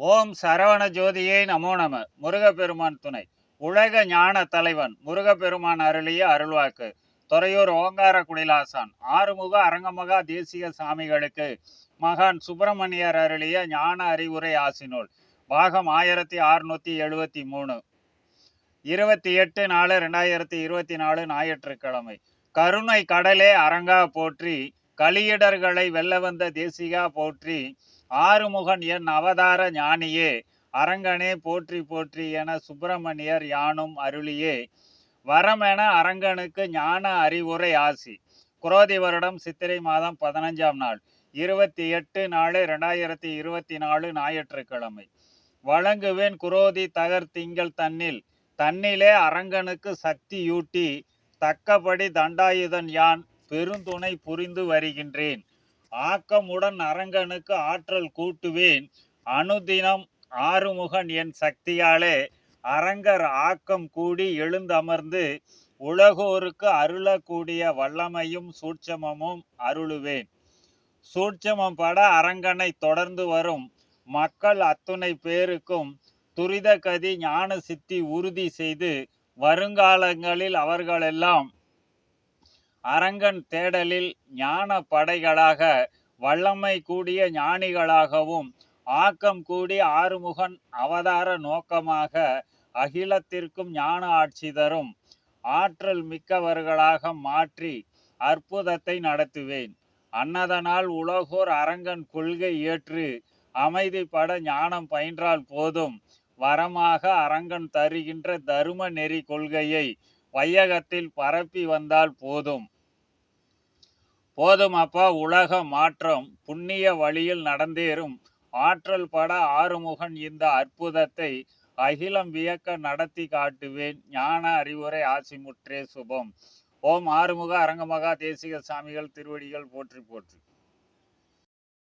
ஓம் சரவண ஜோதியை நமோ நம. முருகப்பெருமான் துணை. உலக ஞான தலைவன் முருகப்பெருமான் அருளிய அருள்வாக்கு. துறையூர் ஓங்கார குடிலாசான் ஆறுமுக அரங்கமகா தேசிய சாமிகளுக்கு. மகான் சுப்பிரமணியர் அருளிய ஞான அறிவுரை ஆசினூல் பாகம் ஆயிரத்தி அறுநூத்தி எழுபத்தி மூணு. இருபத்தி எட்டு நாலு ரெண்டாயிரத்தி இருபத்தி நாலு ஞாயிற்றுக்கிழமை. கருணை கடலே அரங்கா போற்றி கலியிடர்களை வெல்ல வந்த தேசிகா போற்றி ஆறுமுகன் என் அவதார ஞானியே அரங்கனே போற்றி போற்றி என சுப்பிரமணியர் யானும் அருளியே. வரமென அரங்கனுக்கு ஞான அறிவுரை ஆசி. குரோதி வருடம் சித்திரை மாதம் பதினஞ்சாம் நாள். இருபத்தி எட்டு நாலு ரெண்டாயிரத்தி இருபத்தி நாலு ஞாயிற்றுக்கிழமை. வழங்குவேன் குரோதி தகர் திங்கள் தன்னில். தன்னிலே அரங்கனுக்கு சக்தியூட்டி தக்கபடி தண்டாயுதன் யான் பெருந்துணை புரிந்து வருகின்றேன். ஆக்கமுடன் அரங்கனுக்கு ஆற்றல் கூட்டுவேன். அனுதினம் ஆறுமுகன் என் சக்தியாலே அரங்கர் ஆக்கம் கூடி எழுந்தமர்ந்து உலகோருக்கு அருளக்கூடிய வல்லமையும் சூட்சமமும் அருளுவேன். சூட்சமம் பட அரங்கனை தொடர்ந்து வரும் மக்கள் அத்துணை பேருக்கும் துரித கதி ஞான சித்தி உறுதி செய்து வருங்காலங்களில் அவர்களெல்லாம் அரங்கன் தேடலில் ஞான படைகளாக வல்லமை கூடிய ஞானிகளாகவும் ஆக்கம் கூடி ஆறுமுகன் அவதார நோக்கமாக அகிலத்திற்கும் ஞான ஆட்சி தரும் ஆற்றல் மிக்கவர்களாக மாற்றி அற்புதத்தை நடத்துவேன். அன்னதனால் உலகோர் அரங்கன் கொள்கை ஏற்று அமைதிப்பட ஞானம் பயின்றால் போதும். வரமாக அரங்கன் தருகின்ற தரும நெறி கொள்கையை வையகத்தில் பரப்பி வந்தால் போதும். போதும் அப்பா உலக மாற்றம் புண்ணிய வழியில் நடந்தேறும். ஆற்றல் பட ஆறுமுகன் இந்த அற்புதத்தை அகிலம் வியக்க நடத்தி காட்டுவேன். ஞான அறிவுரை ஆசிமுற்றே சுபம். ஓம் ஆறுமுக அரங்கமகா தேசிக சாமிகள் திருவடிகள் போற்றி போற்றி.